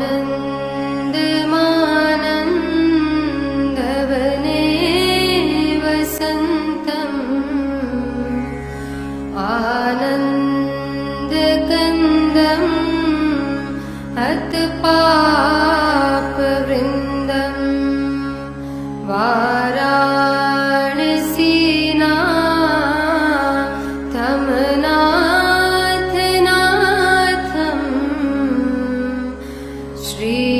नन्द मानन्दवने वसन्तम् आनन्दकन्दम् अथ पापवृन्दम् वार Street.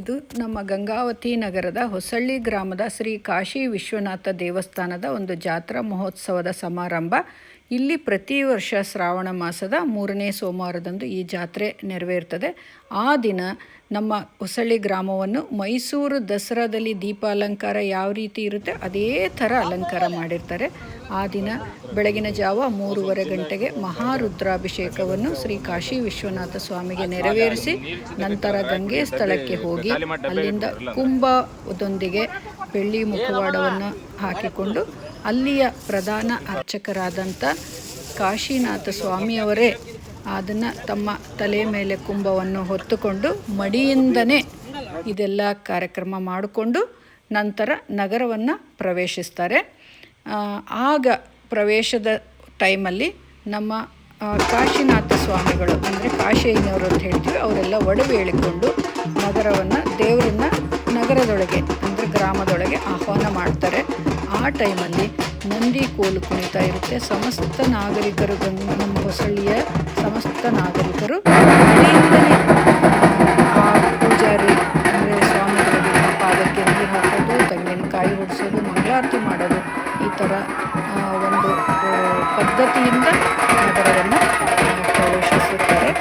ಇದು ನಮ್ಮ ಗಂಗಾವತಿ ನಗರದ ಹೊಸಳ್ಳಿ ಗ್ರಾಮದ ಶ್ರೀ ಕಾಶಿ ವಿಶ್ವನಾಥ ದೇವಸ್ಥಾನದ ಒಂದು ಜಾತ್ರಾ ಮಹೋತ್ಸವದ ಸಮಾರಂಭ. ಇಲ್ಲಿ ಪ್ರತಿ ವರ್ಷ ಶ್ರಾವಣ ಮಾಸದ ಮೂರನೇ ಸೋಮವಾರದಂದು ಈ ಜಾತ್ರೆ ನೆರವೇರ್ತದೆ. ಆ ದಿನ ನಮ್ಮ ಹೊಸಳ್ಳಿ ಗ್ರಾಮವನ್ನು ಮೈಸೂರು ದಸರಾದಲ್ಲಿ ದೀಪಾಲಂಕಾರ ಯಾವ ರೀತಿ ಇರುತ್ತೆ ಅದೇ ಥರ ಅಲಂಕಾರ ಮಾಡಿರ್ತಾರೆ. ಆ ದಿನ ಬೆಳಗಿನ ಜಾವ ಮೂರುವರೆ ಗಂಟೆಗೆ ಮಹಾರುದ್ರಾಭಿಷೇಕವನ್ನು ಶ್ರೀ ಕಾಶಿ ವಿಶ್ವನಾಥ ಸ್ವಾಮಿಗೆ ನೆರವೇರಿಸಿ ನಂತರ ಗಂಗೆ ಸ್ಥಳಕ್ಕೆ ಹೋಗಿ ಅಲ್ಲಿಂದ ಕುಂಭದೊಂದಿಗೆ ಬೆಳ್ಳಿ ಮುಖವಾಡವನ್ನು ಹಾಕಿಕೊಂಡು ಅಲ್ಲಿಯ ಪ್ರಧಾನ ಅರ್ಚಕರಾದಂಥ ಕಾಶಿನಾಥ ಸ್ವಾಮಿಯವರೇ ಅದನ್ನು ತಮ್ಮ ತಲೆ ಮೇಲೆ ಕುಂಭವನ್ನು ಹೊತ್ತುಕೊಂಡು ಮಡಿಯಿಂದನೇ ಇದೆಲ್ಲ ಕಾರ್ಯಕ್ರಮ ಮಾಡಿಕೊಂಡು ನಂತರ ನಗರವನ್ನು ಪ್ರವೇಶಿಸ್ತಾರೆ. ಆಗ ಪ್ರವೇಶದ ಟೈಮಲ್ಲಿ ನಮ್ಮ ಕಾಶಿನಾಥ ಸ್ವಾಮಿಗಳು, ಅಂದರೆ ಕಾಶಿಯನ್ನವರು ಅಂತ ಹೇಳ್ತೀವಿ, ಅವರೆಲ್ಲ ಒಡವೆ ಹೇಳಿಕೊಂಡು ನಗರವನ್ನು, ದೇವರನ್ನು ನಗರದೊಳಗೆ, ಅಂದರೆ ಗ್ರಾಮದೊಳಗೆ ಆಹ್ವಾನ ಮಾಡ್ತಾರೆ. ಆ ಟೈಮಲ್ಲಿ ನಂದಿ ಕೋಲು ಕುಣಿತಾ ಇರುತ್ತೆ. ಸಮಸ್ತ ನಾಗರಿಕರು ನಮ್ಮ ಹೊಸಳ್ಳಿಯ ಸಮಸ್ತ ನಾಗರಿಕರು ಆ ಪೂಜಾರಿ ಅಂದರೆ ಸ್ವಾಮಿಗಳಿಗೆ ಪಾದಕ್ಕೆ ನೀರು ಹಾಕೋದು ತೆಂಗಿನಕಾಯಿ ಹೊಡಿಸೋದು, ಮಂಗಳಾರತಿ ಮಾಡೋದು. ಈ ಥರ ಒಂದು ಪದ್ಧತಿಯಿಂದ ನಗರವನ್ನು ಪ್ರವೇಶಿಸುತ್ತಾರೆ.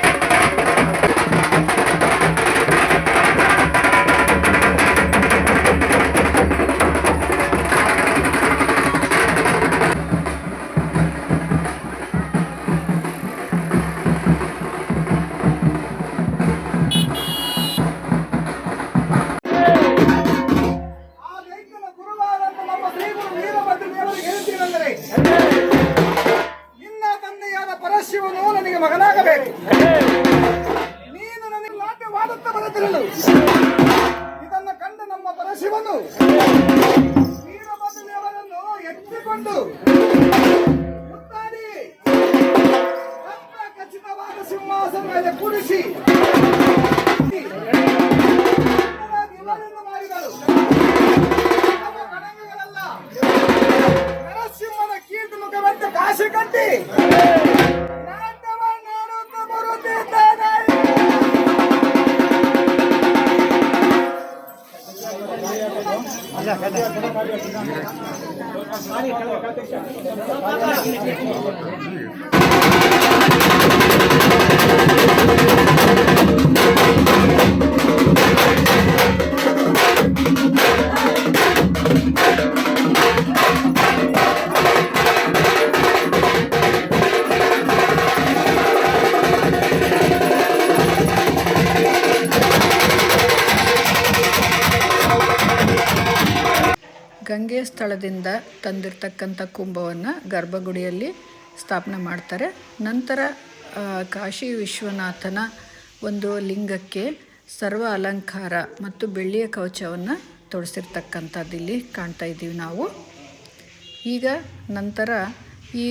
Thank you. ಗಂಗೆ ಸ್ಥಳದಿಂದ ತಂದಿರತಕ್ಕಂಥ ಕುಂಭವನ್ನು ಗರ್ಭಗುಡಿಯಲ್ಲಿ ಸ್ಥಾಪನೆ ಮಾಡ್ತಾರೆ. ನಂತರ ಕಾಶಿ ವಿಶ್ವನಾಥನ ಒಂದು ಲಿಂಗಕ್ಕೆ ಸರ್ವ ಅಲಂಕಾರ ಮತ್ತು ಬೆಳ್ಳಿಯ ಕವಚವನ್ನು ತೊಡಸಿರ್ತಕ್ಕಂಥದ್ದು ಇಲ್ಲಿ ಕಾಣ್ತಾ ಇದ್ದೀವಿ ನಾವು. ಈಗ ನಂತರ ಈ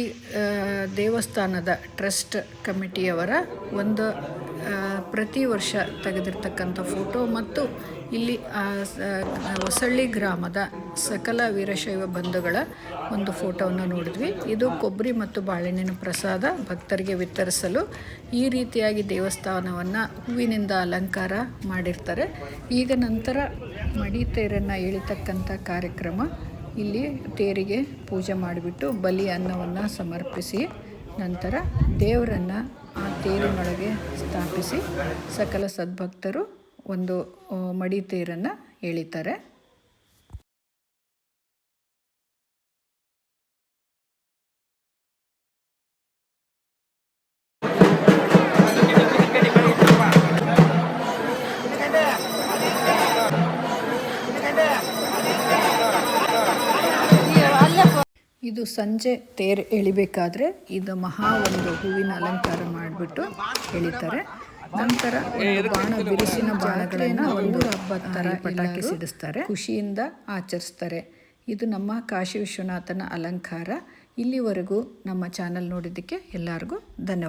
ದೇವಸ್ಥಾನದ ಟ್ರಸ್ಟ್ ಕಮಿಟಿಯವರ ಒಂದು ಪ್ರತಿ ವರ್ಷ ತೆಗೆದಿರ್ತಕ್ಕಂಥ ಫೋಟೋ ಮತ್ತು ಇಲ್ಲಿ ಹೊಸಳ್ಳಿ ಗ್ರಾಮದ ಸಕಲ ವೀರಶೈವ ಬಂಧುಗಳ ಒಂದು ಫೋಟೋವನ್ನು ನೋಡಿದ್ವಿ. ಇದು ಕೊಬ್ಬರಿ ಮತ್ತು ಬಾಳೆಹಣ್ಣಿನ ಪ್ರಸಾದ ಭಕ್ತರಿಗೆ ವಿತರಿಸಲು ಈ ರೀತಿಯಾಗಿ ದೇವಸ್ಥಾನವನ್ನು ಹೂವಿನಿಂದ ಅಲಂಕಾರ ಮಾಡಿರ್ತಾರೆ. ಈಗ ನಂತರ ಮಡಿತೇರನ್ನು ಎಳಿತಕ್ಕಂಥ ಕಾರ್ಯಕ್ರಮ ಇಲ್ಲಿ ತೇರಿಗೆ ಪೂಜೆ ಮಾಡಿಬಿಟ್ಟು ಬಲಿ ಅನ್ನವನ್ನು ಸಮರ್ಪಿಸಿ, ನಂತರ ದೇವರನ್ನು ಆ ತೇರಿನೊಳಗೆ ಸ್ಥಾಪಿಸಿ, ಸಕಲ ಸದ್ಭಕ್ತರು ಒಂದು ಮಡಿ ತೇರನ್ನು ಎಳಿತಾರೆ. ಇದು ಸಂಜೆ ತೇರು ಎಳಿಬೇಕಾದ್ರೆ ಇದು ಮಹಾ ಒಂದು ಹೂವಿನ ಅಲಂಕಾರ ಮಾಡಿಬಿಟ್ಟು ಎಳಿತಾರೆ. ನಂತರ ಬಾಣ ಬಿರುಸಿನ ಬಾಣಗಳನ್ನು ಒಂದು ಹಬ್ಬದ ಥರ ಪಟಾಕಿ ಸಿಡಿಸ್ತಾರೆ. ಖುಷಿಯಿಂದ ಆಚರಿಸ್ತಾರೆ. ಇದು ನಮ್ಮ ಕಾಶಿ ವಿಶ್ವನಾಥನ ಅಲಂಕಾರ. ಇಲ್ಲಿವರೆಗೂ ನಮ್ಮ ಚಾನಲ್ ನೋಡಿದ್ದಕ್ಕೆ ಎಲ್ಲರಿಗೂ ಧನ್ಯವಾದ.